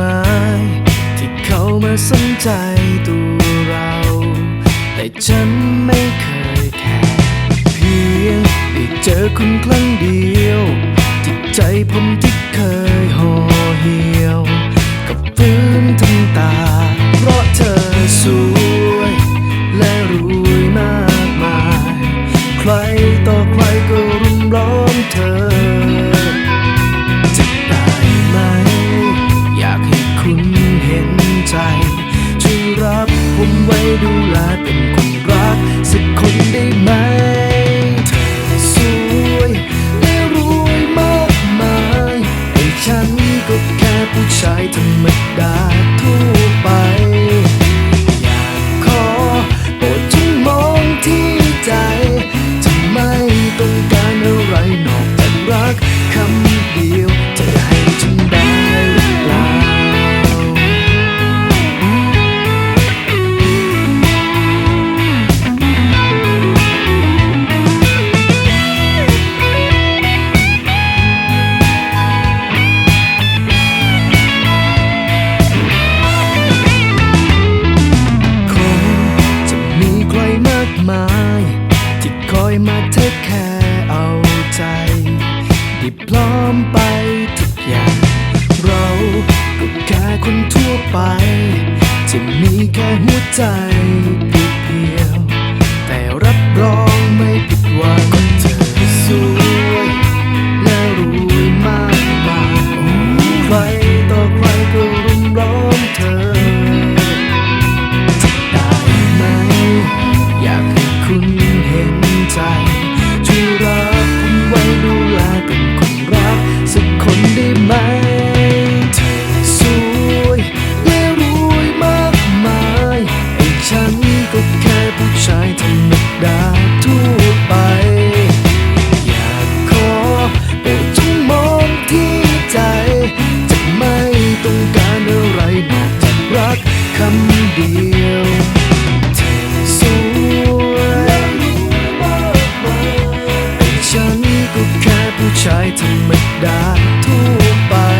มาย ที่เขามาสนใจตัวเรา แต่ฉันไม่เคยแคร์เพียงได้เจอคุณครั้งเดียว จิตใจผมที่เคย ช่วยรับผมไว้ดูแลเป็นคนรัก สักคนได้ไหมเธอสวยและรวยมากมายไอฉันก็แค่ผู้ชายธรรมดาทั่วไป มาเทคแคร์เอาใจที่พร้อมไปทุกอย่าง เราก็แค่คนทั่วไปจะมีแค่หัวใจเพียวแต่รับรองไม่ผิดหวังก็เธอสวยและรวยมากมายใครต่อใครก็รุมร้อมเธอ ดาทั่วไป